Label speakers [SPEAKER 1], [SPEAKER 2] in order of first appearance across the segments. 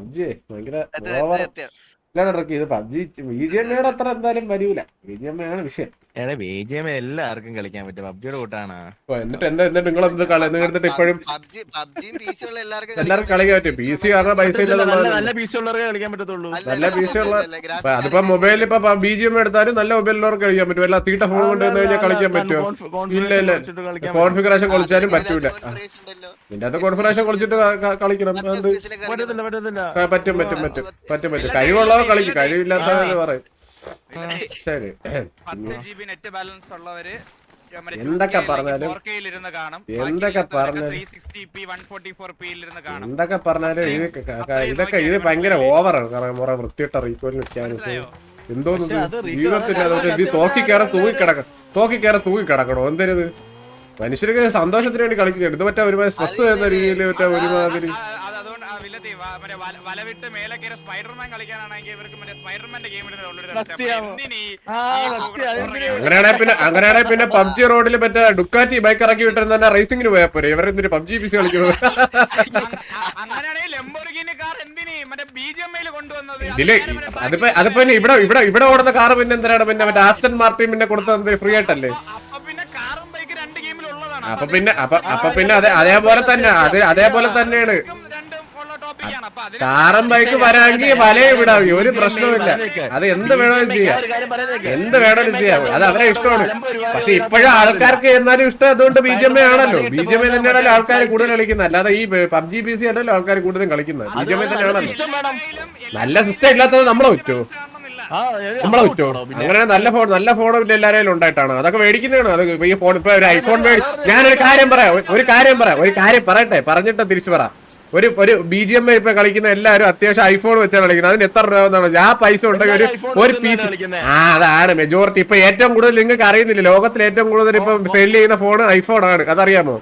[SPEAKER 1] PUBG ഭയങ്കര over ഇത് PUBG B G M അത്ര എന്തായാലും വരൂല. ബി ജി എം ആണ് വിഷയം.
[SPEAKER 2] എടാ ബിജിഎം എല്ലാവർക്കും കളിക്കാൻ പറ്റും. പബ്ജിയുടെ കൂട്ടാണ്.
[SPEAKER 1] എന്നിട്ട് എന്താ എന്നിട്ട് നിങ്ങൾ എന്ത് കളി എന്നിട്ട് ഇപ്പോഴും
[SPEAKER 3] പി എല്ലാവർക്കും
[SPEAKER 1] കളിക്കാൻ പറ്റും. പി സി കാരണം പൈസ
[SPEAKER 2] നല്ല പി സി ഉള്ളവർക്ക് കളിക്കാൻ പറ്റത്തുള്ളൂ.
[SPEAKER 1] നല്ല
[SPEAKER 3] അല്ല,
[SPEAKER 1] PC ഉള്ള- അതിപ്പോ മൊബൈലിൽ ഇപ്പൊ ബി ജി എം എടുത്താലും നല്ല മൊബൈലിലവർക്ക് കളിക്കാൻ പറ്റും. എല്ലാ തീട്ട ഫോൺ കൊണ്ട് വന്നു കഴിഞ്ഞാൽ കളിക്കാൻ പറ്റുമോ? ഇല്ല, ഇല്ല. കോൺഫിഗറേഷൻ കളിച്ചാലും പറ്റൂല.
[SPEAKER 3] നിന്റെ അത്
[SPEAKER 1] ഇതിന്റെ അകത്ത് കോൺഫിഗറേഷൻ കളിച്ചിട്ട് കളിക്കണം. പറ്റും പറ്റും പറ്റും. പറ്റും പറ്റും. കഴിവുള്ളവർ കളിക്കും. കഴിവില്ലാത്ത പറയും. ശരി.
[SPEAKER 4] പത്ത് ജി ബി നെറ്റ് ബാലൻസ് ഉള്ളവര്
[SPEAKER 1] എന്തൊക്കെ പറഞ്ഞാലും-
[SPEAKER 4] ഇരുന്ന് കാണും.
[SPEAKER 1] എന്തൊക്കെ പറഞ്ഞാലും- എന്തൊക്കെ പറഞ്ഞാലും ഇത് ഇതൊക്കെ ഇത് ഭയങ്കര ഓവറാണ് കാരണം കുറെ വൃത്തിയിട്ട റീക്കോയിൽ
[SPEAKER 4] മനസ്സിലായോ?
[SPEAKER 1] എന്തോന്ന്
[SPEAKER 2] പക്ഷെ അത് റീക്കോ
[SPEAKER 1] ജീവിതത്തിന്റെ
[SPEAKER 2] അത്
[SPEAKER 1] അതൊക്കെ ഇത് തോക്കി കയറി തൂങ്ങി കിടക്കണം തോക്കി കയറി തൂങ്ങി കിടക്കണോ? എന്തരുത് മനുഷ്യർക്ക് സന്തോഷത്തിന് വേണ്ടി കളിക്കുന്നുണ്ട്. ഇത് മറ്റേ ഒരുമാതിരി സ്ട്രെസ് വരുന്ന രീതിയിൽ മറ്റേ ഒരുമാതിരി
[SPEAKER 4] വില്ലത്തി മറ്റേ വല- വല വിട്ട് മേലെ കയറി സ്പൈഡർമാൻ കളിക്കാനാണെങ്കിൽ ഇവർക്ക് മറ്റേ സ്പൈഡർമാന്റെ ഗെയിം
[SPEAKER 1] അങ്ങനെയാണെ പിന്നെ അങ്ങനെയാണെ പിന്നെ പബ്ജി റോഡിൽ മറ്റേ ഡുക്കാറ്റി ബൈക്ക് ഇറക്കി വിട്ടിരുന്ന തന്നെ റേസിംഗിന് പോയാൽ പോരെ. ഇവരെന്തിന് പബ്ജി പിസി കളിക്കുന്നത്?
[SPEAKER 4] അങ്ങനെയാണെങ്കിൽ കാർ എന്തിന് മറ്റേ ബി ജി എം കൊണ്ടുവന്നത്? ഇതിൽ
[SPEAKER 1] അതിപ്പോ അതിപ്പോ ഇവിടെ ഇവിടെ ഇവിടെ ഓടുന്ന കാർ പിന്നെ എന്തിനാണ് പിന്നെ മറ്റേ ആസ്റ്റൺ മാർട്ടിൻ പിന്നെ കൊടുത്തത് ഫ്രീ ആയിട്ടല്ലേ?
[SPEAKER 4] പിന്നെ കാറും ബൈക്ക് രണ്ട് ഗെയിമിൽ ഉള്ളതാണ്.
[SPEAKER 1] അപ്പൊ പിന്നെ അപ്പൊ അപ്പൊ പിന്നെ അതെ അതേപോലെ തന്നെ അത് അതേപോലെ തന്നെയാണ്
[SPEAKER 4] ഇതും രണ്ടും ഉള്ള ടോപ്പിക്കാണ് അപ്പൊ അതിന്
[SPEAKER 1] കാറും ബൈക്ക് വരാമെങ്കിൽ വലയും വിടാം ഒരു പ്രശ്നമില്ല അത് എന്ത് വേണമെങ്കിലും ചെയ്യാം. എന്ത് വേണമെങ്കിലും ചെയ്യാം. അത് അവരെ ഇഷ്ടമാണ്. പക്ഷെ ഇപ്പോഴും ആൾക്കാർക്ക് എന്നാലും ഇഷ്ടം അതുകൊണ്ട് ബി ജെ എം എ ആണല്ലോ. ബി ജെ എം എ തന്നെയാണല്ലോ ആൾക്കാർ കൂടുതൽ കളിക്കുന്നത്. അല്ലാതെ ഈ പബ്ജി പി സി അല്ലല്ലോ ആൾക്കാർ കൂടുതലും കളിക്കുന്നത്. ബി ജെ എം എ തന്നെയാണല്ലോ. നല്ല സിസ്റ്റം ഇല്ലാത്തത് നമ്മളെ
[SPEAKER 2] ഉറ്റോ
[SPEAKER 1] നമ്മളെ
[SPEAKER 2] ഉറ്റോ
[SPEAKER 1] അങ്ങനെ നല്ല ഫോൺ നല്ല ഫോൺ ഇല്ല എല്ലാവരും ഉണ്ടായിട്ടാണ്. അതൊക്കെ മേടിക്കുന്നതാണ്. അത് ഈ ഫോൺ ഇപ്പൊ ഒരു ഐഫോൺ മേടി ഞാനൊരു കാര്യം പറയാം. ഒരു കാര്യം പറയാം. ഒരു കാര്യം പറയട്ടെ. പറഞ്ഞിട്ട് തിരിച്ചു പറ. ഒരു ഒരു ബി ജി എം ഐ ഇപ്പൊ കളിക്കുന്ന എല്ലാവരും അത്യാവശ്യം ഐഫോൺ വെച്ചാണ് കളിക്കുന്നത്. അതിന് എത്ര രൂപ എന്നാണ്? ആ പൈസ ഉണ്ടെങ്കിൽ ഒരു ഒരു പീസ് ആ അതാണ് മെജോറിറ്റി ഇപ്പൊ ഏറ്റവും കൂടുതൽ നിങ്ങൾക്ക് അറിയുന്നില്ല? ലോകത്തിൽ ഏറ്റവും കൂടുതൽ ഇപ്പൊ സെയിൽ ചെയ്യുന്ന ഫോൺ ഐഫോൺ ആണ്. അതറിയാമോ?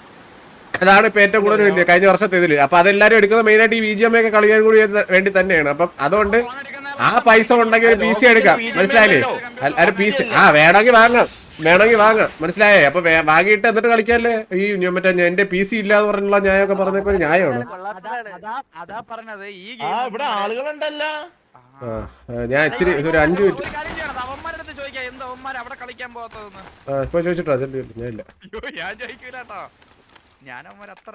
[SPEAKER 1] അതാണ് ഇപ്പൊ ഏറ്റവും കൂടുതൽ കഴിഞ്ഞ വർഷത്തെ ഇതിൽ. അപ്പൊ അതെല്ലാരും എടുക്കുന്നത് മെയിനായിട്ട് ഈ ബി ജി എം ഐ ഒക്കെ കളിക്കാൻ കൂടി വേണ്ടി തന്നെയാണ്. അപ്പം അതുകൊണ്ട് ആ പൈസ ഉണ്ടെങ്കിൽ ഒരു പി സി എടുക്കാം മനസ്സിലായില്ലേ? അല്ല, ഒരു പി സി ആ വേണമെങ്കിൽ വാങ്ങാം. വേണമെങ്കിൽ വാങ്ങാം. മനസ്സിലായേ? അപ്പൊ വാങ്ങിയിട്ട് എന്നിട്ട് കളിക്കാല്ലേ? ഈ മറ്റേ എന്റെ പി സി ഇല്ലാന്ന് പറഞ്ഞുള്ള ന്യായമൊക്കെ പറഞ്ഞൊക്കെ ഒരു ന്യായമാണ്.
[SPEAKER 4] അതാ പറഞ്ഞത് ഈ
[SPEAKER 2] ആ ഇവിടെ ആളുകളുണ്ടല്ലോ.
[SPEAKER 1] ആ, ആ, ഞാൻ ഇച്ചിരി ഒരു അഞ്ചു മിനിറ്റ്.
[SPEAKER 4] ഒരു അവന്മാരുടെ അടുത്ത് ചോദിക്കാം എന്താ അവന്മാർ അവിടെ കളിക്കാൻ പോകാത്തതെന്ന്?
[SPEAKER 1] ആ ഇപ്പൊ ചോദിച്ചിട്ടോ? ഞാൻ ഇല്ല.
[SPEAKER 4] അയ്യോ ഞാൻ ചോദിക്കൂല ഞാൻ അത്ര.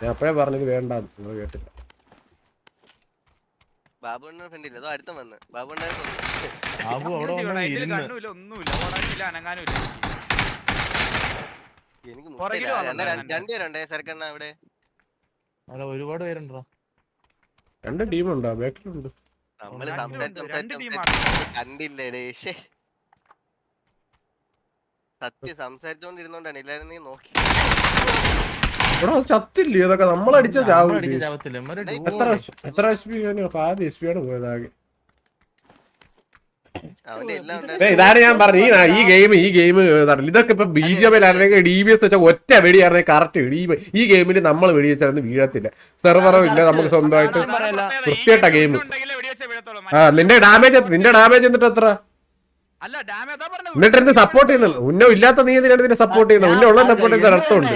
[SPEAKER 1] ഞാൻ അപ്പഴേ പറഞ്ഞത് വേണ്ട നിങ്ങൾ കേട്ടില്ല.
[SPEAKER 3] ബാബുണ്ണ ഫ്രണ്ടില്ല അതോ അടുത്ത വന്ന്. ബാബുണ്ണ
[SPEAKER 2] ബാബു അവിടെ
[SPEAKER 4] കണ്ണൂല ഒന്നുമില്ല. ഓടാനില്ല അനങ്ങാനില്ല ഇല്ല
[SPEAKER 3] എനിക്ക്. രണ്ടുപേരുണ്ടേ സർക്കണ്ണ അവിടെ.
[SPEAKER 2] അവിടെ ഒരുപാട് പേരുണ്ടോ?
[SPEAKER 1] രണ്ട് ടീമുണ്ടോ? ബാക്കിലുണ്ട്.
[SPEAKER 3] നമ്മൾ ശ്ശേ. സത്യം സംസാരിച്ചോണ്ടിരുന്നോണ്ടാണ് എല്ലാരും നീ നോക്കി.
[SPEAKER 1] ഇവിടെ ചത്തില്ലേ? ഇതൊക്കെ നമ്മളടിച്ച ചാവും എത്ര എസ്- എത്ര എസ് പി ആദ്യം എസ് പി ആണ് പോയത് ആകെ. ഇതാണ് ഞാൻ പറഞ്ഞു ഈ ഗെയിം ഈ ഗെയിം ഇതൊക്കെ ഇപ്പൊ ബി ജി പി അല്ലെങ്കിൽ ഡി ബി എസ് വെച്ചാൽ ഒറ്റ വെടിയായിരുന്നെങ്കിൽ കറക്റ്റ് ഇടി ഈ ഗെയിമിൽ നമ്മൾ വെടിവെച്ചാൽ വീഴത്തില്ല. സെർവറോ ഇല്ല നമുക്ക് സ്വന്തമായിട്ട്
[SPEAKER 4] കൃത്യമായിട്ടാ ഗെയിം.
[SPEAKER 1] ആ നിന്റെ ഡാമേജ് നിന്റെ ഡാമേജ് എന്നിട്ട് എത്ര
[SPEAKER 4] അല്ല ഡാമേ അതാ പറഞ്ഞത്
[SPEAKER 1] എന്നിട്ട് എന്ത് സപ്പോർട്ട് ചെയ്യുന്നത്? ഉന്നോ ഇല്ലാത്ത നീ എന്തിനാണ് ഇതിനെ സപ്പോർട്ട് ചെയ്യുന്നത്? ഉന്നോ ഉള്ള സപ്പോർട്ട് ചെയ്യുന്ന അർത്ഥമുണ്ട്.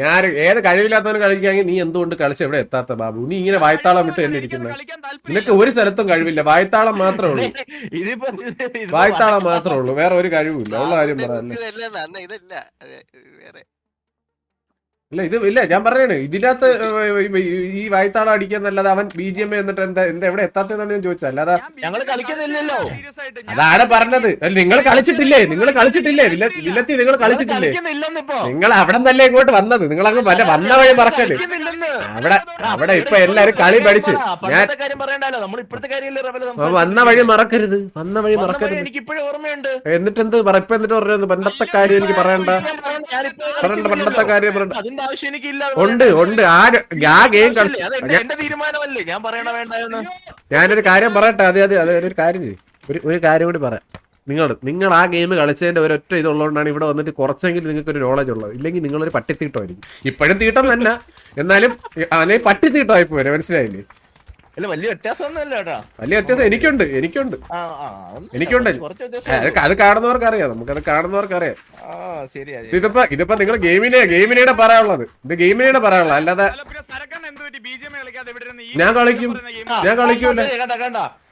[SPEAKER 1] ഞാൻ ഏത് കഴിവില്ലാത്തവന് കളിക്കാമെങ്കിൽ നീ എന്തുകൊണ്ട് കളിച്ച് എവിടെ എത്താത്ത ബാബു? നീ ഇങ്ങനെ വായ്ത്താളം വിട്ട് തന്നെ ഇരിക്കുന്നത് നിനക്ക് ഒരു സ്ഥലത്തും കഴിവില്ല. വായ്ത്താളം മാത്രമേ ഉള്ളൂ. വായ്ത്താളം മാത്രമേ ഉള്ളൂ. വേറെ ഒരു കഴിവില്ല ഉള്ള കാര്യം
[SPEAKER 3] അവന്റെ
[SPEAKER 1] ഇല്ല ഇത് ഇല്ല ഞാൻ പറയണേ ഇതിനകത്ത് ഈ വായത്താള അടിക്കാന്നല്ലാതെ അവൻ ബി ജി എം എന്നിട്ട് എന്താ എന്താ എവിടെ എത്താത്തതെന്നാണ് ഞാൻ ചോദിച്ചത്. അല്ലാതെ
[SPEAKER 2] ഞങ്ങൾ കളിക്കുന്നില്ലല്ലോ.
[SPEAKER 1] അതാണ് പറഞ്ഞത്. നിങ്ങൾ കളിച്ചിട്ടില്ലേ? നിങ്ങൾ കളിച്ചിട്ടില്ലേ? വില്ല- വില്ലത്തി നിങ്ങൾ കളിച്ചിട്ടില്ലേ? നിങ്ങൾ അവിടെ നിന്നല്ലേ ഇങ്ങോട്ട് വന്നത്. നിങ്ങൾ അങ്ങ് വല്ല വന്ന വഴി മറക്കല്ലേ? അവിടെ അവിടെ ഇപ്പൊ എല്ലാരും കളി പഠിച്ച്. ഞാൻ വന്ന വഴി മറക്കരുത് വന്ന വഴി മറക്കരുത്.
[SPEAKER 2] എനിക്ക് ഇപ്പോഴും ഓർമ്മയുണ്ട്.
[SPEAKER 1] എന്നിട്ട് എന്ത് പറ ഇപ്പൊ എന്നിട്ട് പറയുന്നത് പണ്ടത്തെ കാര്യം എനിക്ക് പറയണ്ട.
[SPEAKER 2] പറയണ്ട,
[SPEAKER 1] പണ്ടത്തെ കാര്യം പറയണ്ട.
[SPEAKER 2] അതിന്റെ ആവശ്യം എനിക്കില്ല അത്
[SPEAKER 1] ഉണ്ട് ഉണ്ട്. ആ ആ ഗെയിം കളിച്ച് ഞാനൊരു കാര്യം പറയട്ടെ അതെ അതെ അതെ ഒരു കാര്യം ചെയ്യ്. ഒരു ഒരു കാര്യം കൂടി പറയാം നിങ്ങൾ നിങ്ങൾ ആ ഗെയിം കളിച്ചതിന്റെ ഒരൊറ്റ ഇതുള്ളതുകൊണ്ടാണ് ഇവിടെ വന്നിട്ട് കുറച്ചെങ്കിലും നിങ്ങൾക്ക് ഒരു നോളജ് ഉള്ളത്. ഇല്ലെങ്കിൽ നിങ്ങളൊരു പട്ടിത്തീട്ടമായിരിക്കും. ഇപ്പോഴും തീട്ടം തന്നെ. എന്നാലും അതിനെ പട്ടിത്തീട്ടമായി പോരെ മനസ്സിലായില്ലേ?
[SPEAKER 2] വലിയ
[SPEAKER 1] വ്യത്യാസം എനിക്കുണ്ട് എനിക്കുണ്ട്. എനിക്കുണ്ട്. അത് കാണുന്നവർക്ക് അറിയാം നമുക്കത് കാണുന്നവർക്ക് അറിയാം ഇതിപ്പോ ഇതിപ്പോ നിങ്ങൾ ഗെയിമിനെ ഗെയിമിനെയാണ് പറയാനുള്ളത്. ഇത് ഗെയിമിനെയാണ് പറയാനുള്ളത്. അല്ലാതെ ഞാൻ കളിക്കും. ഞാൻ കളിക്കൂല.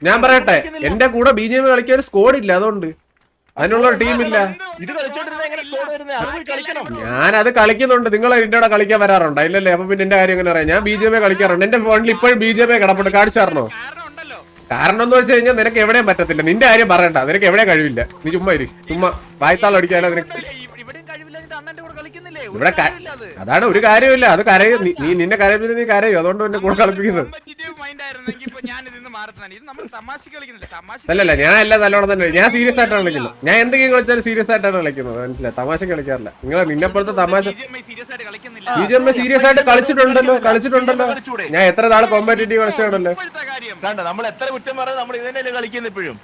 [SPEAKER 1] ഞാൻ പറയട്ടെ എന്റെ കൂടെ ബി ജെ പി കളിക്കാൻ ഒരു സ്കോഡ് ഇല്ല അതുകൊണ്ട്. അതിനുള്ള ടീമില്ല
[SPEAKER 2] ഇത് കളിച്ചോണ്ടിരുന്ന എങ്ങനെ സ്കോർ വരുന്നത്? അത് കളിക്കണം.
[SPEAKER 1] ഞാൻ അത് കളിക്കുന്നുണ്ട്. നിങ്ങൾ എന്റെ കൂടെ കളിക്കാൻ വരാറുണ്ട്. ഇല്ലല്ലേ അപ്പൊ പിന്നെ എന്റെ കാര്യം എങ്ങനെ അറിയാം? ഞാൻ ബി ജെ പി കളിക്കാറുണ്ട്. എന്റെ ഫോണിൽ ഇപ്പോഴും ബി ജെ പി കിടപ്പുണ്ട്. കാണിച്ചാറണോ
[SPEAKER 4] കാരണം ഉണ്ടല്ലോ
[SPEAKER 1] കാരണം എന്ന് വെച്ച് കഴിഞ്ഞാൽ നിനക്ക് എവിടെയും പറ്റത്തില്ല. നിന്റെ കാര്യം പറയണ്ട. നിനക്ക് എവിടെ കഴിവില്ല? നീ ചുമ്മാ ഇരി. ചുമ്മാ വായ്ത്താൾ അടിക്കാലോ നിനക്ക് ഇവിടെ. അതാണ് ഒരു കാര്യമില്ല അത് കരയും. നീ- നീ നിന്നെ കരയിപ്പിച്ച് നീ കരയും. അതുകൊണ്ട് എന്നെ കൂടെ കളിപ്പിക്കുന്നത്.
[SPEAKER 4] ഇപ്പൊ ഞാൻ ഇതിന്ന് മാറുന്നതാണ് ഇത് നമ്മൾ തമാശക്ക് കളിക്കുന്നില്ല തമാശ
[SPEAKER 1] അല്ലല്ല ഞാൻ എല്ലാം നല്ലോണം തന്നെ ഞാൻ സീരിയസ് ആയിട്ടാണ് കളിക്കുന്നത് ഞാൻ എന്തെങ്കിലും കളിച്ചാലും സീരിയസ് ആയിട്ടാണ് കളിക്കുന്നത് മനസ്സിലായി? തമാശ കളിക്കാറില്ല നിങ്ങൾ നിന്നെപ്പോഴത്തെ തമാശ
[SPEAKER 4] സീരിയസ് ആയിട്ട് കളിക്കുന്നില്ല.
[SPEAKER 1] ബി ജെ എം സീരിയസ് ആയിട്ട് കളിച്ചിട്ടുണ്ടല്ലോ കളിച്ചിട്ടുണ്ടല്ലോ. ഞാൻ എത്ര നാൾ കോമ്പറ്റേറ്റീവ് കളിച്ചാണല്ലോ
[SPEAKER 4] ഇപ്പോഴത്തെ കാര്യം.
[SPEAKER 2] കണ്ടോ നമ്മൾ എത്ര കുറ്റം പറഞ്ഞാൽ നമ്മൾ ഇതന്നെ കളിക്കുന്നു ഇപ്പോഴും.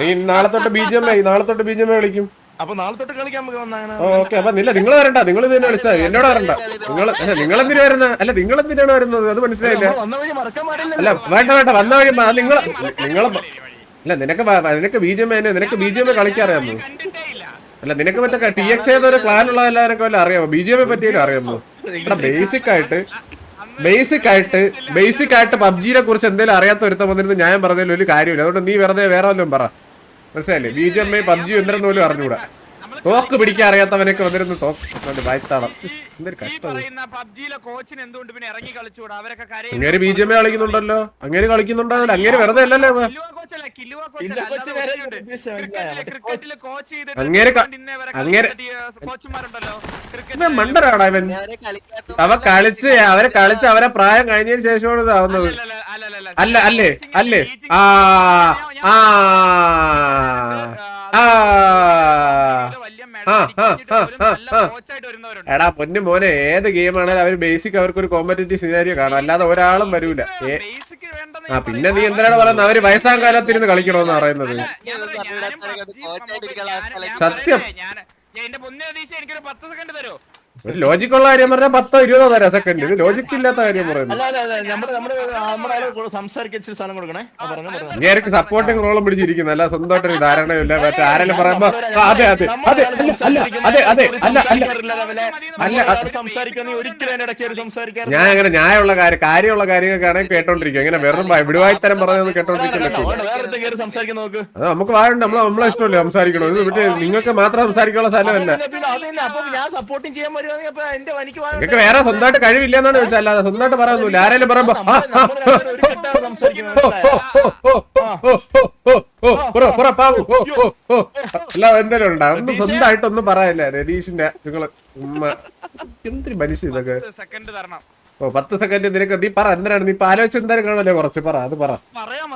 [SPEAKER 1] നീ നാളെ തൊട്ട് ബി ജി എം നാളെ തൊട്ട് ബി ജി എം കളിക്കും.
[SPEAKER 2] അപ്പൊ നാളെ തൊട്ട് കളിക്കാൻ നമുക്ക് വന്നാണ്
[SPEAKER 1] ഓക്കെ. അപ്പൊ നില്ല നിങ്ങൾ വരണ്ട. നിങ്ങൾ തന്നെ കളിച്ചാൽ എന്നോട് വരണ്ട. നിങ്ങൾ നിങ്ങൾ എന്തിനു വരുന്നത്? അല്ല നിങ്ങൾ എന്തിനാണ് വരുന്നത്? അത് മനസ്സിലായില്ല. അല്ല വേണ്ട വേണ്ട. വന്ന വഴി നിങ്ങൾ നിങ്ങൾ അല്ല നിനക്ക് നിനക്ക് ബി ജെ നിനക്ക് ബി ജെ കളിക്കാറിയാമോ? അല്ല നിനക്ക് മറ്റേ ടി എക്സ് ഏതൊരു പ്ലാൻ ഉള്ള എല്ലാവർക്കും വല്ല അറിയാമോ? ബി ജെ പി പറ്റിയൊക്കെ അറിയാമോ? ഇവിടെ ബേസിക് ആയിട്ട് ബേസിക് ആയിട്ട് ബേസിക് ആയിട്ട് പബ്ജിനെ കുറിച്ച് എന്തെങ്കിലും അറിയാത്ത ഒരുത്തം വന്നിരുന്ന് ഞാൻ പറഞ്ഞതിൽ ഒരു കാര്യമില്ല. അതുകൊണ്ട് നീ വെറുതെ വേറെ വല്ലതും പറ. മനസ്സിലായില്ലേ? B G M I PUBG എന്തെന്ന് പോലും അറിഞ്ഞൂടാ തോക്ക് പിടിക്കാൻ അറിയാത്തവനൊക്കെ വന്നിരുന്ന് തോക്ക് അങ്ങനെ ബി ജെ പി കളിക്കുന്നുണ്ടല്ലോ. അങ്ങനെ കളിക്കുന്നുണ്ടോ? അങ്ങനെ വെറുതെ അല്ലല്ലോ അങ്ങനെ അങ്ങനെ
[SPEAKER 3] മണ്ടരാണോ അവൻ
[SPEAKER 1] അവ കളിച്ച് അവരെ കളിച്ച് അവരെ പ്രായം കഴിഞ്ഞതിന് ശേഷമാണ് ഇതാവുന്നത് അല്ല അല്ലേ അല്ലേ. ആ ആ. ആ. എടാ പൊന്നു മോനെ ഏത് ഗെയിം ആണെങ്കിലും അവർ ബേസിക് അവർക്ക് ഒരു കോമ്പറ്റേറ്റീവ് സിനാരിയോ കാണും അല്ലാതെ ഒരാളും വരൂല. ആ പിന്നെ നീ എന്തിനാണ് പറയുന്നത്? അവർ വയസ്സാം കാലത്തിരുന്ന് കളിക്കണോന്ന് പറയുന്നത്. സത്യം
[SPEAKER 4] എന്റെ പൊന്നു പ്രതീക്ഷ എനിക്കൊരു പത്ത് സെക്കൻഡ് തരുമോ
[SPEAKER 1] ഒരു ലോജിക്കുള്ള കാര്യം പറഞ്ഞാൽ പത്തോ ഇരുപതോ തരാം സെക്കൻഡ് ഇത് ലോജിക്ക് ഇല്ലാത്ത കാര്യം
[SPEAKER 2] പറയുന്നു
[SPEAKER 1] ഞാനൊക്കെ സപ്പോർട്ടിങ് റോളും പിടിച്ചിരിക്കുന്നു. അല്ല സ്വന്തമായിട്ട് ഒരു ധാരണയില്ല മറ്റേ ആരെങ്കിലും പറയുമ്പോ അതെ അതെ അതെ അല്ല അതെ അതെ അല്ല അല്ല. അല്ല ഞാൻ അങ്ങനെ ന്യായമുള്ള കാര്യം കാര്യമുള്ള കാര്യങ്ങളൊക്കെ ആണെങ്കിൽ കേട്ടോണ്ടിരിക്കും. അങ്ങനെ വെറും വിടുവായിത്തരം
[SPEAKER 2] പറഞ്ഞത് കേട്ടോണ്ടിരിക്കില്ല
[SPEAKER 1] അത് നമുക്ക് വായുണ്ട്. നമ്മളെ നമ്മളെ ഇഷ്ടമല്ലേ സംസാരിക്കണോ ഇത് നിങ്ങൾക്ക് മാത്രം സംസാരിക്കാനുള്ള സ്ഥലമല്ല
[SPEAKER 2] ഞാൻ സപ്പോർട്ടിങ് ചെയ്യാൻ
[SPEAKER 1] നിങ്ങൾക്ക് വേറെ സ്വന്തമായിട്ട് കഴിവില്ലെന്നാണ് ചോദിച്ചാൽ അല്ലാതെ സ്വന്തമായിട്ട് പറയുന്നില്ല ആരെങ്കിലും പറയുമ്പോ അല്ല പറയല്ല? രതീഷിന്റെ നിങ്ങൾ ഉമ്മ. എന്തൊരു മനുഷ്യ ഓ പത്ത് സെക്കൻഡ് നിനക്ക് നീ പറ. എന്തിനാണ്? നീ ഇപ്പൊ ആലോചിച്ച് എന്തായാലും കാണല്ലേ കുറച്ച് പറ അത് പറ.
[SPEAKER 4] പറയാൻ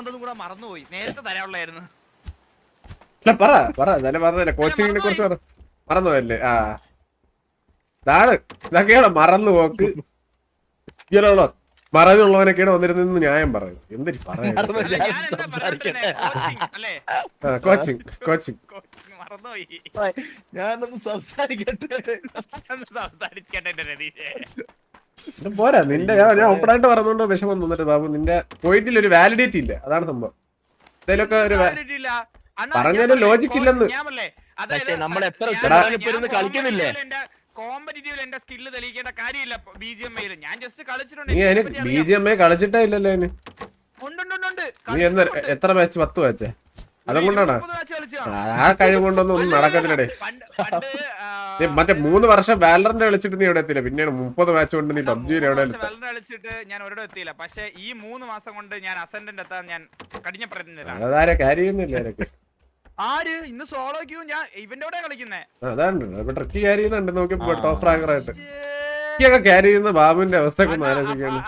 [SPEAKER 1] അല്ല പറ പറ. എന്നാലും പറഞ്ഞല്ലേ കോച്ചിങ്ങിനെ കുറിച്ച് പറ. മറന്നുപോയല്ലേ? ആ. താഴെ. ഇതൊക്കെയാണ് മറന്നു പോക്ക്. ഇങ്ങനെയുള്ള മറവിയുള്ളവനൊക്കെയാണ് വന്നിരുന്നെന്ന് ന്യായം പറയും. എന്തിരി പറയാ കോച്ചിങ് കോച്ചിങ്
[SPEAKER 2] ഞാനൊന്ന് സംസാരിക്കട്ടെ.
[SPEAKER 4] സംസാരിക്കട്ടെ രതീഷേ.
[SPEAKER 1] പോരാ. നിന്റെ ഞാൻ ഓപ്പൺ ആയിട്ട് പറഞ്ഞുകൊണ്ട് വിഷമം തോന്നിട്ട് ബാബു. നിന്റെ പോയിന്റിൽ ഒരു വാലിഡിറ്റി ഇല്ല. അതാണ് സംഭവം. എന്തെങ്കിലുമൊക്കെ ഒരു പറഞ്ഞതിന്
[SPEAKER 4] ലോജിക്
[SPEAKER 1] ഇല്ലെന്ന്.
[SPEAKER 2] പക്ഷെ നമ്മൾ എത്ര കളിക്കുന്നില്ലേ?
[SPEAKER 4] ൽ എന്റെ സ്കില്ല് തെളിയിക്കേണ്ട കാര്യമില്ല. ബി ജി എം ഐയിൽ ഞാൻ ജസ്റ്റ് കളിച്ചിട്ടുണ്ട്.
[SPEAKER 1] ബി. ജി എം എ കളിച്ചിട്ടേ ഇല്ലല്ലോ. നീ എത്ര മാച്ച് പത്ത് മാച്ചേ അതുകൊണ്ടാണ് ആ കഴിവ് കൊണ്ടൊന്നും ഒന്നും നടക്കത്തില്ലടേ. മറ്റേ മൂന്ന് വർഷം വാലറിന്റെ കളിച്ചിട്ട് നീ എവിടെ എത്തില്ല പിന്നെയാണ് മുപ്പത് മാച്ച് കൊണ്ട് നീ
[SPEAKER 4] പബ്ജി
[SPEAKER 1] പബ്ജിയിൽ എവിടെ
[SPEAKER 4] കളിച്ചിട്ട് ഞാൻ ഒരിടം എത്തിയില്ല. പക്ഷെ ഈ മൂന്ന് മാസം കൊണ്ട് ഞാൻ അസെൻഡന്റ് എത്താൻ ഞാൻ കഴിഞ്ഞ പ്രയത്നം
[SPEAKER 1] അതാരെ കാര്യമൊന്നുമില്ല
[SPEAKER 4] ആര്? ഇന്ന് സോളോ ക്യൂ ഞാൻ ഇവന്റെ കൂടെ കളിക്കുന്നേ.
[SPEAKER 1] അതാണ് ഇപ്പൊ ട്രക്കി ക്യാരി ചെയ്യുന്നുണ്ട് നോക്കിയപ്പോ ടോപ്പ് റാങ്കർ ആയിട്ട്. ട്രക്കിയൊക്കെ ക്യാരി ചെയ്യുന്ന ബാബുവിന്റെ അവസ്ഥ ഒക്കെ
[SPEAKER 4] ആലോചിക്കുന്നു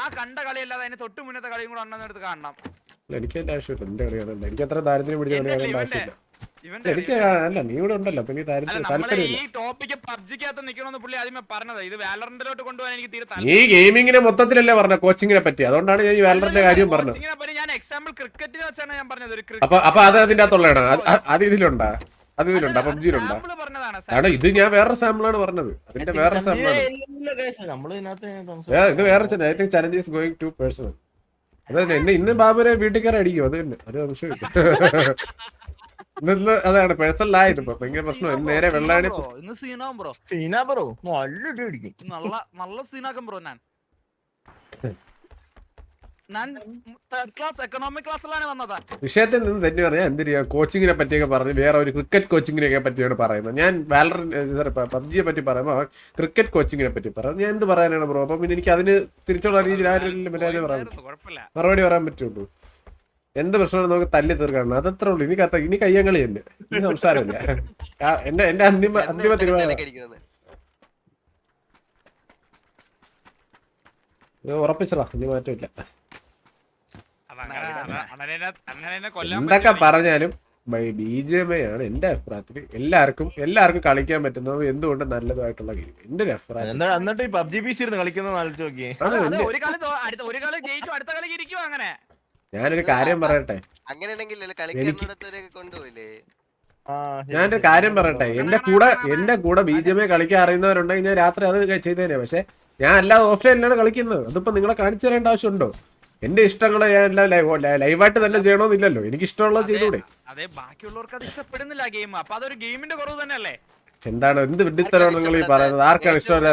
[SPEAKER 4] ആ കണ്ട കളിയല്ലാതെ അതിന് തൊട്ട് മുന്നത്തെ കളിയും കൂടെ അണ്ണൻ എടുത്ത് കാണണം.
[SPEAKER 1] എനിക്ക് എന്റെ ആവശ്യമില്ല എന്റെ കളിയാണ് എനിക്ക് അത്ര ദാരിദ്ര്യം പിടിച്ച
[SPEAKER 4] കളിയാണ്
[SPEAKER 1] ആവശ്യമില്ല. എനിക്ക് അല്ല നീ ഇവിടെ ഉണ്ടല്ലോ അപ്പൊ എനിക്ക്
[SPEAKER 4] അല്ല
[SPEAKER 1] താല്പര്യം
[SPEAKER 4] ഈ ടോപ്പിക്ക് പബ്ജിക്കകത്ത് നിക്കണമെന്ന് പുള്ളി ആദ്യമേ പറഞ്ഞത്. ഇത് വാലറിന്റിലോട്ട് കൊണ്ടുപോകാൻ എനിക്ക് തീരെ
[SPEAKER 1] നീ ഗെയിമിങ്ങിനെ മൊത്തത്തിലല്ലേ പറഞ്ഞ കോച്ചിങ്ങിനെ പറ്റി? അതുകൊണ്ടാണ് ഞാൻ ഈ വാലറിന്റെ കാര്യം പറഞ്ഞത്.
[SPEAKER 4] ഞാൻ എക്സാമ്പിൾ ക്രിക്കറ്റിനെ വെച്ചാണ് ഞാൻ പറഞ്ഞത്. ഒരു
[SPEAKER 1] അപ്പൊ അപ്പൊ അത് അതിന്റെ അകത്തുള്ളതാണ് അത് ഇതിലുണ്ടാ? അത് ഇതിലുണ്ടാ? പബ്ജിയിലുണ്ടാ? കാരണം ഇത് ഞാൻ വേറെ സാമ്പിളാണ് പറഞ്ഞത്. അതിന്റെ വേറെ സാമ്പിളാണ് ഇത് വേറെ I think challenge is going to personal അത് തന്നെ എന്നെ ഇന്ന് ബാബുരെ വീട്ടിൽ കയറി അടിക്കും. അത് തന്നെ ഒരു സംശയമില്ല ഇന്ന് അതാണ് പേഴ്സണൽ ആയിരുന്നു. ഭയങ്കര പ്രശ്നം നേരെ വെള്ളാടി
[SPEAKER 4] ഇന്ന് സീനാവും ബ്രോ.
[SPEAKER 2] സീനാ ബ്രോ നല്ല ഇടി അടിക്കും
[SPEAKER 4] നല്ല നല്ല സീനാക്കും ബ്രോ ഞാൻ. ഞാൻ തേർഡ് ക്ലാസ് എക്കണോമിക് ക്ലാസ്സിലാണ് വന്നത്.
[SPEAKER 1] വിഷയത്തിൽ നിന്ന് തന്നെ പറയാം എന്തിനാ കോച്ചിങ്ങിനെ പറ്റിയൊക്കെ പറഞ്ഞു വേറെ ഒരു ക്രിക്കറ്റ് കോച്ചിങ്ങിനെ പറ്റിയാണ് പറയുന്നത്. ഞാൻ വാലറി സോറി പബ്ജിയെ പറ്റി പറയുമ്പോൾ ക്രിക്കറ്റ് കോച്ചിങ്ങിനെ പറ്റി പറയാം ഞാൻ എന്ത് പറയാനാണ് ബ്രോ? അപ്പം പിന്നെ എനിക്ക് അതിന് തിരിച്ചുള്ള രീതിയിൽ പറയാൻ
[SPEAKER 4] കുഴപ്പമില്ല.
[SPEAKER 1] മറുപടി പറയാൻ പറ്റുള്ളൂ. എന്ത് പ്രശ്നമാണ് നമുക്ക് തല്ലി തീർക്കണം. അതത്രേ ഉള്ളൂ. ഇനി കത്ത ഇനി കയ്യങ്ങളി തന്നെ. ഇനി സംസാരമില്ല. എന്റെ എന്റെ അന്തിമ അന്തിമ തീരുമാനം. ഉറപ്പിച്ചടാ. ഇനി മാറ്റമില്ല.
[SPEAKER 4] അങ്ങനെ അങ്ങനെ
[SPEAKER 1] എന്തൊക്കെ. പറഞ്ഞാലും ബി ജെ എം ആണ് എന്റെ അഭിപ്രായത്തിൽ എല്ലാവർക്കും എല്ലാവർക്കും കളിക്കാൻ പറ്റുന്നത് എന്തുകൊണ്ട് നല്ലതായിട്ടുള്ള ഗെയിം. എന്റെ ഒരു അഭിപ്രായം
[SPEAKER 2] എന്നിട്ട് ഈ പബ്ജി പി സി ഇരുന്ന് കളിക്കുന്നത് ആലോചിച്ച് നോക്കിയേ.
[SPEAKER 1] ഞാനൊരു കാര്യം പറയട്ടെ? ഞാനൊരു കാര്യം പറയട്ടെ? എന്റെ കൂടെ എന്റെ കൂടെ ബി ജെ എം കളിക്കാൻ അറിയുന്നവരുണ്ടെങ്കിൽ ഞാൻ രാത്രി അത് ചെയ്തേനെ. പക്ഷെ ഞാൻ അല്ലാതെ ഓഫ്ലൈനിലാണ് കളിക്കുന്നത്. അതിപ്പോ നിങ്ങളെ കാണിച്ചു തരേണ്ട ആവശ്യമുണ്ടോ? എന്റെ ഇഷ്ടങ്ങളെ ഞാൻ എല്ലാം ലൈവ്- ലൈവായിട്ട് തന്നെ ചെയ്യണമെന്നില്ലല്ലോ എനിക്ക് ഇഷ്ടമുള്ളത് ചെയ്തൂടെ.
[SPEAKER 4] അതെ ബാക്കിയുള്ളവർക്ക് അത് ഇഷ്ടപ്പെടുന്നില്ല ഗെയിം. അപ്പൊ അതൊരു ഗെയിമിന്റെ കുറവ് തന്നെയല്ലേ?
[SPEAKER 1] എന്താണ് എന്ത് വിഡിത്തരമാണ് നിങ്ങൾ ഈ പറയുന്നത് ആർക്കാണ് ഇഷ്ടമല്ല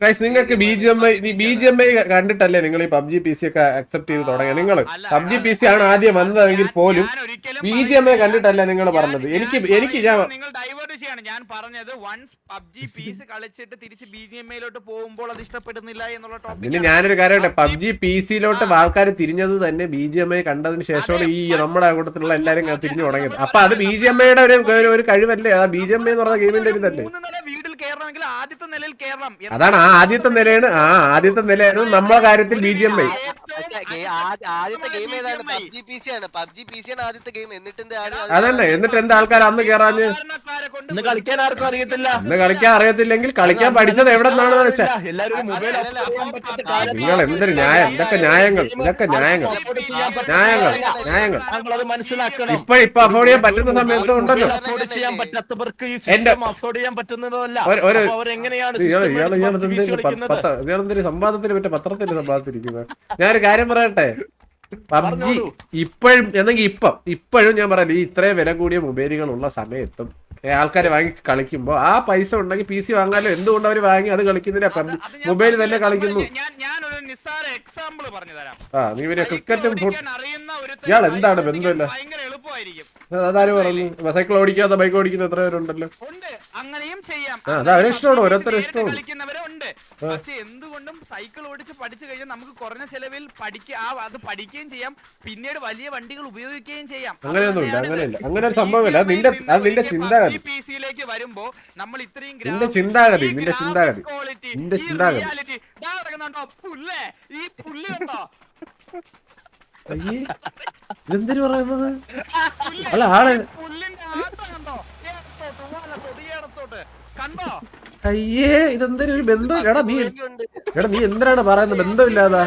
[SPEAKER 1] ഗൈസ് നിങ്ങൾക്ക് B G M I B G M I കണ്ടിട്ടല്ലേ നിങ്ങൾ ഈ പബ്ജി പി സി ഒക്കെ അക്സെപ്റ്റ് ചെയ്ത് തുടങ്ങിയത് നിങ്ങൾ പബ്ജി പി സി ആണ് ആദ്യം വന്നതെങ്കിൽ പോലും ബി ജി എം ഐ കണ്ടിട്ടല്ലേ നിങ്ങൾ പറഞ്ഞത് എനിക്ക് എനിക്ക് ഞാൻ
[SPEAKER 4] ചെയ്യാണ് ഞാൻ പറഞ്ഞത് വൺസ് പബ്ജി പീസ് കളിച്ചിട്ട് തിരിച്ച് ബി ജി എം ഐയിലോട്ട് പോകുമ്പോൾ അത് ഇഷ്ടപ്പെടുന്നില്ല എന്നുള്ള
[SPEAKER 1] പിന്നെ
[SPEAKER 4] ടോപ്പിക്
[SPEAKER 1] ഞാനൊരു കാര്യമുണ്ട് പബ്ജി പി സിയിലോട്ട് ആൾക്കാർ തിരിഞ്ഞത് തന്നെ ബി ജി എം ഐ കണ്ടതിന് ശേഷമാണ് ഈ നമ്മുടെ കൂട്ടത്തിലുള്ള എല്ലാരും തിരിഞ്ഞു തുടങ്ങിയത് അപ്പൊ അത് ബി ജി എം ഐയുടെ ഒരു ഒരു- ഒരു കഴിവല്ലേ ആ ബി ജി എം ഐ എന്ന് പറഞ്ഞ ഗെയിമിന്റെ ഒരു ഇതല്ലേ
[SPEAKER 4] കയറണമെങ്കിൽ ആദ്യത്തെ നിലയിൽ കേരളം.
[SPEAKER 1] അതാണ് ആ ആദ്യത്തെ നിലയാണ്. ആ ആദ്യത്തെ നിലയാണ് നമ്മളെ കാര്യത്തിൽ ബി ജി എം ഐ
[SPEAKER 3] ആദ്യത്തെ ഗെയിം ഏതാണ് പബ്ജി പി സി ആണ്. പബ്ജി പി സി ആണ് ആദ്യത്തെ ഗെയിം. എന്നിട്ട് എന്ത് ആരും
[SPEAKER 1] അതന്നെ. എന്നിട്ട് എന്താ ആൾക്കാർ അന്ന് കേറാഞ്ഞ്?
[SPEAKER 2] ഇന്ന് കളിക്കാൻ ആർക്കും അറിയത്തില്ല.
[SPEAKER 1] അന്ന് കളിക്കാൻ അറിയത്തില്ലെങ്കിൽ കളിക്കാൻ പഠിച്ചത് എവിടെ നിന്നാണെന്ന്
[SPEAKER 3] വെച്ചാൽ
[SPEAKER 1] നിങ്ങൾ എന്തൊരു ന്യായം? ഇതൊക്കെ ന്യായങ്ങൾ ഇതൊക്കെ ന്യായങ്ങൾ. ന്യായങ്ങൾ ന്യായങ്ങൾ. ഇപ്പൊ ഇപ്പൊ അഫോർഡ് ചെയ്യാൻ പറ്റുന്ന സമയത്ത് ഉണ്ടല്ലോ.
[SPEAKER 2] അഫോർഡ് പറ്റാത്തവർക്ക് ഈ
[SPEAKER 1] എന്റെ-
[SPEAKER 2] സിസ്റ്റം അഫോർഡ് ചെയ്യാൻ പറ്റുന്നതല്ല.
[SPEAKER 1] ഒരു- ഇയാളെന്തൊരു സംവാദത്തിന് പറ്റ പത്രത്തിന്റെ സംവാദത്തിരിക്കുന്നത് ഞാനൊരു കാര്യം പറയട്ടെ? പബ്ജി ഇപ്പോഴും എന്നെങ്കിൽ ഇപ്പം ഇപ്പോഴും ഞാൻ പറയാം ഈ ഇത്രയും വില കൂടിയ മൊബൈലുകൾ ഉള്ള സമയത്തും ആൾക്കാർ വാങ്ങി കളിക്കുമ്പോ ആ പൈസ ഉണ്ടെങ്കിൽ പി സി വാങ്ങാലോ? എന്തുകൊണ്ട് അവർ വാങ്ങി അത് കളിക്കുന്നില്ല മൊബൈൽ തന്നെ കളിക്കുന്നു.
[SPEAKER 4] എക്സാമ്പിൾ പറഞ്ഞു തരാം.
[SPEAKER 1] ആ നീ പിന്നെ ക്രിക്കറ്റും ഇയാൾ എന്താണ് ബന്ധമില്ല? അതാരും പറഞ്ഞു? സൈക്കിൾ ഓടിക്കാത്ത ബൈക്ക് ഓടിക്കുന്ന എത്ര പേരുണ്ടല്ലോ?
[SPEAKER 4] അങ്ങനെയും ചെയ്യാം.
[SPEAKER 1] അവരെ ഇഷ്ടമാണ്, ഓരോരുത്തരും ഇഷ്ടമാണ്.
[SPEAKER 4] പക്ഷെ എന്തുകൊണ്ടും സൈക്കിൾ ഓടിച്ച് പഠിച്ചു കഴിഞ്ഞാൽ നമുക്ക് കുറഞ്ഞ ചെലവിൽ പഠിക്കുക അത് പഠിക്കുകയും ചെയ്യാം. പിന്നീട് വലിയ വണ്ടികൾ ഉപയോഗിക്കുകയും ചെയ്യാം.
[SPEAKER 1] അങ്ങനെയൊന്നുമില്ല അങ്ങനെയില്ല. അങ്ങനെ ഒരു സംഭവമില്ല. നിന്റെ നിന്റെ അത് നിന്റെ ചിന്താഗതി.
[SPEAKER 4] പി സിയിലേക്ക് വരുമ്പോ നമ്മൾ ഇത്രയും
[SPEAKER 1] നിന്റെ ചിന്താഗതി, നിന്റെ ചിന്താഗതി. നിന്റെ ചിന്താഗതി.
[SPEAKER 4] ഈ പുല്ല് കണ്ടോ?
[SPEAKER 1] ഇതെന്തിനു പറയുന്നത്? അല്ല
[SPEAKER 4] ആൾ
[SPEAKER 1] അയ്യേ ഇതെന്തൊരു ഒരു ബന്ധം. എടാ നീ എടാ നീ എന്തിനാണ് പറയുന്നത്? ബന്ധമില്ലാതാ.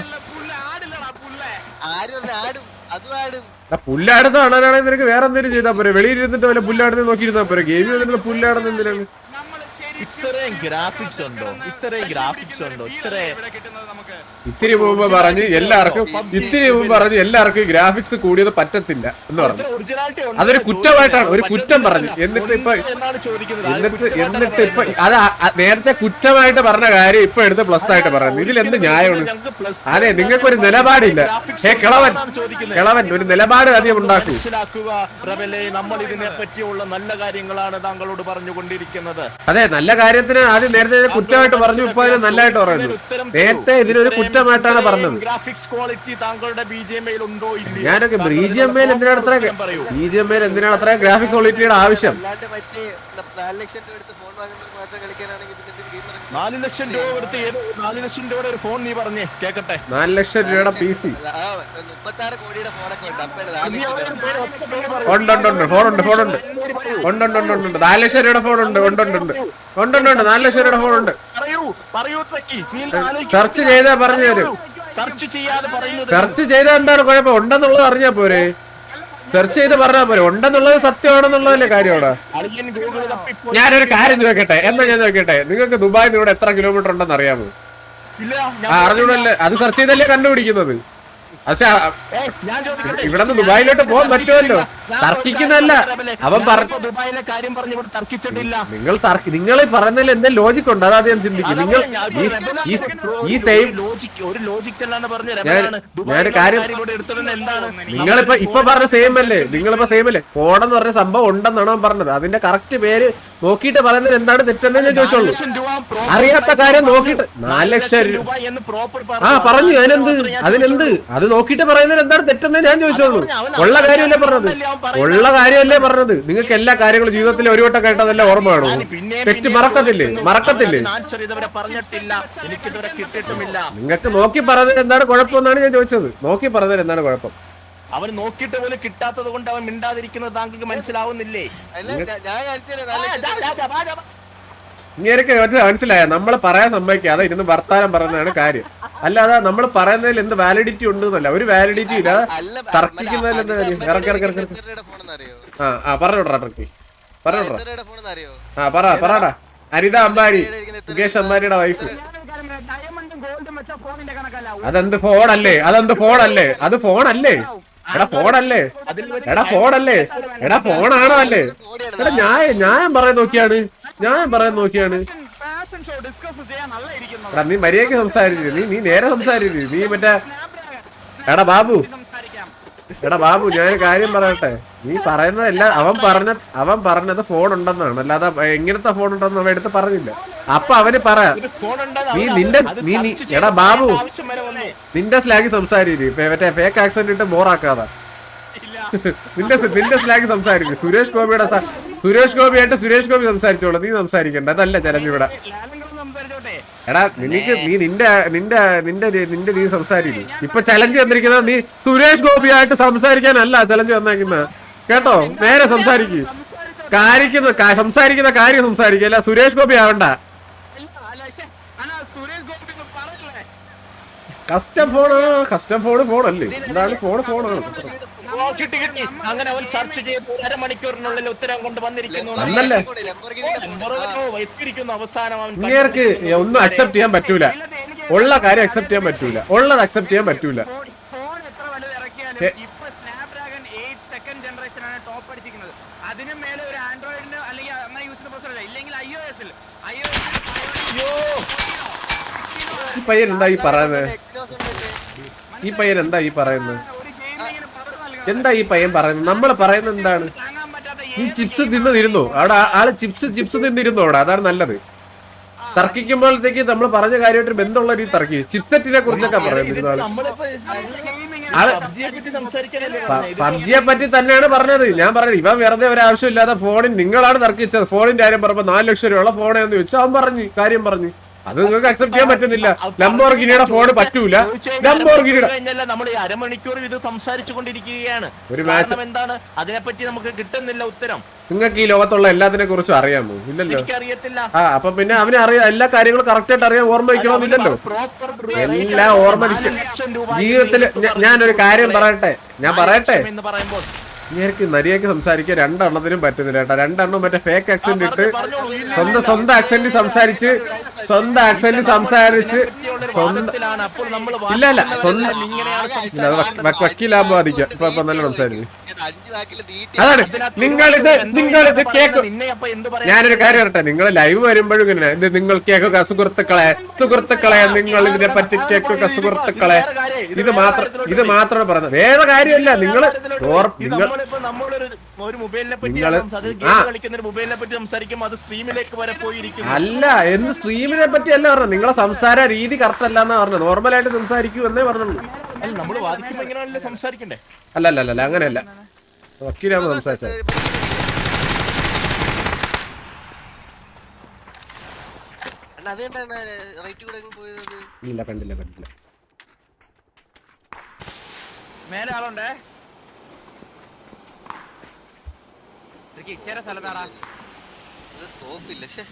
[SPEAKER 3] ആരും ആടും അതും ആടും.
[SPEAKER 1] പുല്ലാടുന്ന കാണാനാണെങ്കിൽ നിനക്ക് വേറെ എന്തെങ്കിലും ചെയ്താൽ പോരെ? വെളിയിൽ ഇരുന്നിട്ട് വല്ല പുല്ലാടുന്ന നോക്കിയിരുന്നാൽ പോരെ? ഗെയിമിൽ വന്നിട്ട് പുല്ലാടുന്ന എന്തിനാണ്?
[SPEAKER 2] ഇത്രയും ഗ്രാഫിക്സ് ഉണ്ടോ? ഇത്രയും ഗ്രാഫിക്സ് ഉണ്ടോ?
[SPEAKER 4] കിട്ടുന്നത്
[SPEAKER 1] ഇത്തിരി മുമ്പ് പറഞ്ഞ് എല്ലാവർക്കും ഇത്തിരി മുമ്പ് പറഞ്ഞ് എല്ലാവർക്കും ഗ്രാഫിക്സ് കൂടിയത് പറ്റത്തില്ല എന്ന് പറഞ്ഞു. അതൊരു കുറ്റമായിട്ടാണ്, ഒരു കുറ്റം പറഞ്ഞു. എന്നിട്ട് ഇപ്പൊ- എന്നിട്ട് എന്നിട്ട് ഇപ്പൊ അത് നേരത്തെ കുറ്റമായിട്ട് പറഞ്ഞ കാര്യം ഇപ്പൊ എടുത്ത് പ്ലസ് ആയിട്ട് പറയുന്നു ഇതിൽ എന്ത് ന്യായമാണ്? അതെ നിങ്ങൾക്ക്
[SPEAKER 2] ഒരു
[SPEAKER 1] നിലപാടില്ല. ഏ കിളവൻ. കിളവൻ ഒരു നിലപാട് അധികം ഉണ്ടാക്കും.
[SPEAKER 2] മനസ്സിലാക്കുക നമ്മൾ ഇതിനെ പറ്റിയുള്ള നല്ല കാര്യങ്ങളാണ് താങ്കളോട് പറഞ്ഞുകൊണ്ടിരിക്കുന്നത്.
[SPEAKER 1] അതെ നല്ല കാര്യത്തിന് ആദ്യം നേരത്തെ ഇതിനെ കുറ്റമായിട്ട് പറഞ്ഞു ഇപ്പൊ അതിന് നല്ലതായിട്ട് പറയുന്നു. നേരത്തെ ഇതിനൊരു കുറ്റമായിട്ടാണ് പറഞ്ഞത്.
[SPEAKER 2] ഗ്രാഫിക്സ് ക്വാളിറ്റി താങ്കളുടെ ബി ജി എം ഐയിൽ ഉണ്ടോ ഇല്ല
[SPEAKER 1] ഞാനൊക്കെ ബി ജി എം എൽ എന്തിനാണ് അത്ര ബി ജി എം എൽ എന്തിനാണ് അത്ര ഗ്രാഫിക്സ് ക്വാളിറ്റിയുടെ ആവശ്യം?
[SPEAKER 3] അല്ലാണ്ട് മറ്റേ നാല് ലക്ഷം രൂപ എടുത്ത് ഫോൺ വാങ്ങുന്നത് മാത്രം കളിക്കാനാണെങ്കിൽ പിന്നെ എന്തിന് ഗെയിം ഇറങ്ങും
[SPEAKER 2] നാല് ലക്ഷം രൂപ കൊടുത്ത് ഏത് നാല് ലക്ഷം രൂപയുടെ ഒരു ഫോൺ നീ പറഞ്ഞേ? കേക്കട്ടെ.
[SPEAKER 1] നാല് ലക്ഷം രൂപയുടെ പി സി ഉണ്ടുണ്ടുണ്ട് ഫോണുണ്ട് ഫോണുണ്ട് ഉണ്ട്. ഉണ്ട് ഉണ്ട് ഉണ്ട്. നാല് ലക്ഷം രൂപയുടെ ഫോൺ ഉണ്ട്. ഉണ്ട് ഉണ്ട് ഉണ്ട്. ഉണ്ട് ഉണ്ട് ഉണ്ട്. നാല് ലക്ഷം രൂപയുടെ ഫോൺ ഉണ്ട്.
[SPEAKER 2] പറയൂ പറയൂ ട്രക്കി നീ ആലോചിക്ക്.
[SPEAKER 1] സെർച്ച് ചെയ്താ പറഞ്ഞു തരും.
[SPEAKER 2] സെർച്ച് ചെയ്യാതെ പറയുന്നത്
[SPEAKER 1] സെർച്ച് ചെയ്താൽ എന്താണ് കുഴപ്പം? ഉണ്ടെന്നുള്ളത് അറിഞ്ഞാ പോരെ. സെർച്ച് ചെയ്ത് പറഞ്ഞാൽ പോരെ. ഉണ്ടെന്നുള്ളത് സത്യമാണെന്നുള്ളതല്ലേ
[SPEAKER 2] കാര്യമാണ്
[SPEAKER 1] ഞാനൊരു കാര്യം നോക്കട്ടെ എന്നാ ഞാൻ നോക്കട്ടെ നിങ്ങൾക്ക് ദുബായിൽ ഇവിടെ എത്ര കിലോമീറ്റർ ഉണ്ടെന്ന് അറിയാമോ? ആ അറിഞ്ഞൂടല്ലേ? അത് സെർച്ച് ചെയ്തല്ലേ കണ്ടുപിടിക്കുന്നത്. പക്ഷെ? ഇവിടെ നിന്ന് ദുബായിലോട്ട് പോകാൻ പറ്റുമല്ലോ. തർക്കിക്കുന്നതല്ല. അവൻ പറഞ്ഞു
[SPEAKER 2] ദുബായിലെ കാര്യം പറഞ്ഞ് ഇവിടെ തർക്കിച്ചിട്ടില്ല.
[SPEAKER 1] നിങ്ങൾ തർക്കി നിങ്ങൾ പറഞ്ഞതിൽ എന്തെങ്കിലും എന്താ ലോജിക് ഉണ്ട്? അതാ ഞാൻ ചിന്തിക്കും. നിങ്ങൾ ഈ സെയിം
[SPEAKER 2] ലോജിക് ഒരു ലോജിക് അല്ലാന്ന് പറഞ്ഞ
[SPEAKER 1] ഞാൻ- ഞാനൊരു കാര്യം- നിങ്ങളിപ്പോ ഇപ്പൊ പറഞ്ഞ സെയിം അല്ലേ? നിങ്ങളിപ്പോ സെയിം അല്ലേ? ഫോണെന്ന് പറഞ്ഞ സംഭവം ഉണ്ടെന്നാണ് അവൻ പറഞ്ഞത്. അതിന്റെ കറക്റ്റ് പേര് നോക്കിയിട്ട് പറയുന്നത് എന്താണ് തെറ്റെന്ന് ഞാൻ ചോദിച്ചോളൂ അറിയാത്ത കാര്യം നോക്കിയിട്ട് നാല് ലക്ഷം രൂപ ആ പറഞ്ഞു അതിനെന്ത്? അതിനെന്ത്? അത് നോക്കിയിട്ട് പറയുന്നതിന് എന്താണ് തെറ്റെന്ന് ഞാൻ ചോദിച്ചോളൂ ഉള്ള കാര്യമല്ലേ പറഞ്ഞത്? ഉള്ള കാര്യമല്ലേ പറഞ്ഞത്? നിങ്ങൾക്ക് എല്ലാ കാര്യങ്ങളും ജീവിതത്തിൽ ഒരു വട്ടം കേട്ടതല്ലേ ഓർമ്മ വേണോ തെറ്റ് മറക്കത്തില്ലേ? മറക്കത്തില്ലേ? നിങ്ങൾക്ക് നോക്കി പറഞ്ഞത് എന്താണ് കുഴപ്പമെന്നാണ് ഞാൻ ചോദിച്ചത്. നോക്കി പറഞ്ഞത് എന്താണ് കുഴപ്പം?
[SPEAKER 2] അവൻ നോക്കിയിട്ട് പോലും കിട്ടാത്തത് കൊണ്ട് അവൻ മിണ്ടാതിരിക്കുന്നത് താങ്കൾക്ക് മനസ്സിലാവുന്നില്ലേ.
[SPEAKER 1] ഇങ്ങനെയൊക്കെ മനസ്സിലായ? നമ്മൾ പറയാൻ സമ്മതിക്കാതെ ഇരുന്ന് വർത്താനം പറയുന്നതാണ് കാര്യം. അല്ലാതെ നമ്മൾ പറയുന്നതിൽ എന്ത് വാലിഡിറ്റി ഉണ്ട് എന്നല്ല ഒരു വാലിഡിറ്റി ഇല്ല. തർക്കിക്കുന്നതിൽ എന്താ കാര്യം ഇറക്കി ഇറക്കി ഇറക്കി ആ ആ ട്രക്കി ആ പറ പറടാ അനിത അംബാനി മുകേഷ് അംബാനിയുടെ വൈഫ്
[SPEAKER 5] ഡയമണ്ടും ഗോൾഡും വെച്ച ഫോണിന്റെ കണക്കല്ല.
[SPEAKER 1] അതെന്ത് ഫോണല്ലേ? അതെന്ത് ഫോണല്ലേ? അത് ഫോണല്ലേ? എടാ ഫോണല്ലേ? എടാ ഫോണല്ലേ? എടാ ഫോണാണോ അല്ലേ എടാ ഞാൻ ഞാൻ പറയാൻ നോക്കിയാണ്. ഞാൻ പറയാൻ നോക്കിയാണ്.
[SPEAKER 5] ഫാഷൻ ഷോ ഡിസ്കസ് ചെയ്യാൻ നല്ല ഇരിക്കുന്നത്
[SPEAKER 1] എടാ നീ മര്യാദയ്ക്ക് സംസാരിച്ചു നീ നീ നേരെ സംസാരിച്ചു നീ മറ്റേ എടാ ബാബു.
[SPEAKER 5] സംസാരിക്കാം.
[SPEAKER 1] എടാ ബാബു ഞാൻ കാര്യം പറയട്ടെ? നീ പറയുന്നതല്ല അവൻ പറഞ്ഞ അവൻ പറഞ്ഞത് ഫോൺ ഉണ്ടെന്നാണ്. അല്ലാതെ എങ്ങനത്തെ ഫോൺ ഉണ്ടെന്ന് അവൻ എടുത്ത് പറഞ്ഞില്ല. അപ്പൊ അവന് പറ. നീ നിന്റെ- നീ- നീ- എടാ ബാബു. നിന്റെ സ്ലാഗ് സംസാരിക്കും. മറ്റേ ഫേക്ക് ആക്സെന്റ് ഇട്ട് ബോറാക്കാതെ നിന്റെ നിന്റെ സ്ലാഗ് സംസാരിക്കും. സുരേഷ് ഗോപിയുടെ സുരേഷ് ഗോപിയായിട്ട് സുരേഷ് ഗോപി സംസാരിച്ചോളൂ. നീ സംസാരിക്കണ്ട. അതല്ല ചലഞ്ച് ഇവിടെ. എടാ നിനക്ക് നീ നിന്റെ നിന്റെ നിന്റെ നിന്റെ നീ സംസാരിക്കും. ഇപ്പൊ ചലഞ്ച് തന്നിരിക്കുന്നത് നീ സുരേഷ് ഗോപിയായിട്ട് സംസാരിക്കാനല്ല. ചലഞ്ച് വന്നേക്കുന്ന. കേട്ടോ? നേരെ സംസാരിക്കും. കാര്യം കാ- സംസാരിക്കുന്ന കാര്യം സംസാരിക്കുക അല്ല സുരേഷ് ഗോപി ആവണ്ട
[SPEAKER 5] ഇല്ല, അല്ല, ശ്ശെ, അണ്ണാ, സുരേഷ് ഗോപി ഒന്ന് പറയല്ലേ
[SPEAKER 1] കസ്റ്റം ഫോൺ കസ്റ്റം ഫോൺ ഫോണല്ലേ എന്താണ് ഫോൺ ഫോണാണ്
[SPEAKER 2] കിട്ടി കിട്ടി. അങ്ങനെ അവൻ സെർച്ച് ചെയ്ത് അരമണിക്കൂറിനുള്ളിൽ ഉത്തരം കൊണ്ട് വന്നിരിക്കുന്നു.
[SPEAKER 1] അന്നല്ലേ?
[SPEAKER 2] എത്തിയിരിക്കുന്നു അവസാനം അവൻ
[SPEAKER 1] ഇങ്ങേർക്ക് ഒന്നും അക്സെപ്റ്റ് ചെയ്യാൻ പറ്റൂല. ഉള്ള കാര്യം അക്സെപ്റ്റ് ചെയ്യാൻ പറ്റൂല. ഉള്ളത് അക്സെപ്റ്റ് ചെയ്യാൻ പറ്റൂല.
[SPEAKER 5] ഫോൺ ഫോൺ എത്ര വലുത് ഇറക്കിയാലും ഇപ്പൊ സ്നാപ്ഡ്രാഗൺ എയ്റ്റ് സെക്കൻഡ് ജനറേഷൻ ആണ് ടോപ്പ് അടിച്ചിരിക്കുന്നത്. അതിനും മേലെ ഒരു ആൻഡ്രോയിഡിന് അല്ലെങ്കിൽ അങ്ങനെ യൂസ് ചെയ്യുന്ന പ്രൊസസർ ഇല്ലെങ്കിൽ ഐ ഒ എസിൽ ഐ ഒ
[SPEAKER 1] ഈ പയ്യൻ എന്താ ഈ പറയുന്നത്? ഈ പയ്യൻ എന്താ ഈ പറയുന്നത്? എന്താ ഈ പയ്യൻ പറയുന്നത്? നമ്മൾ പറയുന്നത് എന്താണ്? ഈ ചിപ്സ് തിന്നിരുന്നു അവിടെ ആൾ ചിപ്സ് ചിപ്സ് തിന്നിരുന്നു അവിടെ. അതാണ് നല്ലത്. തർക്കിക്കുമ്പോഴത്തേക്ക് നമ്മൾ പറഞ്ഞ കാര്യമായിട്ട് ബന്ധമുള്ള രീതി തർക്കി. ചിപ്സെറ്റിനെ കുറിച്ചൊക്കെ പറയുന്നത്
[SPEAKER 2] നമ്മളിപ്പോ
[SPEAKER 1] ആൾ
[SPEAKER 2] പബ്ജിയെ പറ്റി സംസാരിക്കാനല്ലേ പറഞ്ഞത്?
[SPEAKER 1] പറ്റി തന്നെയാണ് പറഞ്ഞത്. ഞാൻ പറഞ്ഞു ഇവ വെറുതെ ഒരു ആവശ്യമില്ലാതെ ഫോണിൽ നിങ്ങളാണ് തർക്കിച്ചത്. ഫോണിന്റെ കാര്യം പറഞ്ഞപ്പോ നാല് ലക്ഷം രൂപയുള്ള ഫോണേന്ന് ചോദിച്ചു. അവൻ പറഞ്ഞു കാര്യം പറഞ്ഞു. അത് നിങ്ങൾക്ക് അക്സെപ്റ്റ് ചെയ്യാൻ പറ്റുന്നില്ല. ലംബോർഗിനിയുടെ ഫോൺ പറ്റൂല. ലംബോർഗിനിയുടെ
[SPEAKER 2] നമ്മൾ ഈ അരമണിക്കൂർ ഇത് സംസാരിച്ചു കൊണ്ടിരിക്കുകയാണ്.
[SPEAKER 1] ഒരു
[SPEAKER 2] കാരണം എന്താണ്? അതിനെപ്പറ്റി നമുക്ക് കിട്ടുന്നില്ല ഉത്തരം.
[SPEAKER 1] നിങ്ങൾക്ക് ഈ ലോകത്തുള്ള എല്ലാത്തിനെ കുറിച്ചും അറിയാമോ? ഇല്ലല്ലോ. ആ അപ്പൊ പിന്നെ അവനെ അറിയാം എല്ലാ കാര്യങ്ങളും കറക്റ്റ് ആയിട്ട് അറിയാൻ ഓർമ്മ വയ്ക്കണമെന്നില്ലല്ലോ എല്ലാം ഓർമ്മ ജീവിതത്തിൽ ഞാനൊരു കാര്യം പറയട്ടെ? ഞാൻ പറയട്ടെ?
[SPEAKER 2] എന്ന് പറയുമ്പോൾ
[SPEAKER 1] എനിക്ക് നരിയൊക്കെ സംസാരിക്കാൻ രണ്ടെണ്ണത്തിനും പറ്റുന്നില്ല കേട്ടോ. രണ്ടെണ്ണം മറ്റേ ഫേക്ക് ആക്സെന്റ് ഇട്ട് സ്വന്തം സ്വന്തം ആക്സെന്റ് സംസാരിച്ച് സ്വന്തം ആക്സെന്റ് സംസാരിച്ച് സ്വന്തം ഇല്ല ഇല്ല. സ്വന്തം വക്കീലാകുമ്പോ ബാധിക്കാം ഇപ്പൊ ഇപ്പൊ നല്ല സംസാരിക്കും.
[SPEAKER 3] നീട്ടി
[SPEAKER 1] അതാണ്. നിങ്ങളിത് നിങ്ങളിത് കേക്ക് ഞാനൊരു കാര്യം പറട്ടെ നിങ്ങൾ ലൈവ് വരുമ്പോഴും ഇങ്ങനെ ഇത് നിങ്ങൾ കേൾക്കുക സുഹൃത്തുക്കളെ സുഹൃത്തുക്കളെ നിങ്ങൾ ഇതിനെ പറ്റി കേൾക്കുക സുഹൃത്തുക്കളെ. ഇത് മാത്രം ഇത് മാത്രമാണ് പറയുന്നത്. വേറെ കാര്യമല്ല. നിങ്ങൾ നിങ്ങൾ
[SPEAKER 2] നമ്മളൊരു ഒരു മൊബൈലിനെ പറ്റി
[SPEAKER 1] നിങ്ങൾ
[SPEAKER 2] അത്
[SPEAKER 1] ആ.
[SPEAKER 2] ഗെയിം കളിക്കുന്ന ഒരു മൊബൈലിനെ പറ്റി സംസാരിക്കുമ്പോൾ അത് സ്ട്രീമിലേക്ക് വരെ പോയിരിക്കുന്നു.
[SPEAKER 1] അല്ല എന്ത് സ്ട്രീമിനെ പറ്റി അല്ല പറഞ്ഞത്. നിങ്ങളെ സംസാര രീതി കറക്റ്റ് അല്ല എന്നാ പറഞ്ഞത്. നോർമലായിട്ട് സംസാരിക്കൂ എന്നേ പറഞ്ഞുള്ളൂ.
[SPEAKER 2] അല്ല നമ്മൾ വാദിക്കുമ്പോ സംസാരിക്കണ്ടേ?
[SPEAKER 1] അല്ല അല്ല അല്ല, അല്ല അങ്ങനെയല്ല. സംസാരിച്ചേ സംസാരിച്ചത്
[SPEAKER 3] അണ്ണാ അത് കണ്ടാണ് റൈറ്റ് കൂടെ അങ്ങ് പോയത്
[SPEAKER 1] ഇല്ല കണ്ടില്ല കണ്ടില്ല.
[SPEAKER 4] മേലെ ആളുണ്ടേ ഇച്ചിരി സ്ഥലത്താടാ.
[SPEAKER 3] സ്കോപ്പ് ഇല്ല പക്ഷേ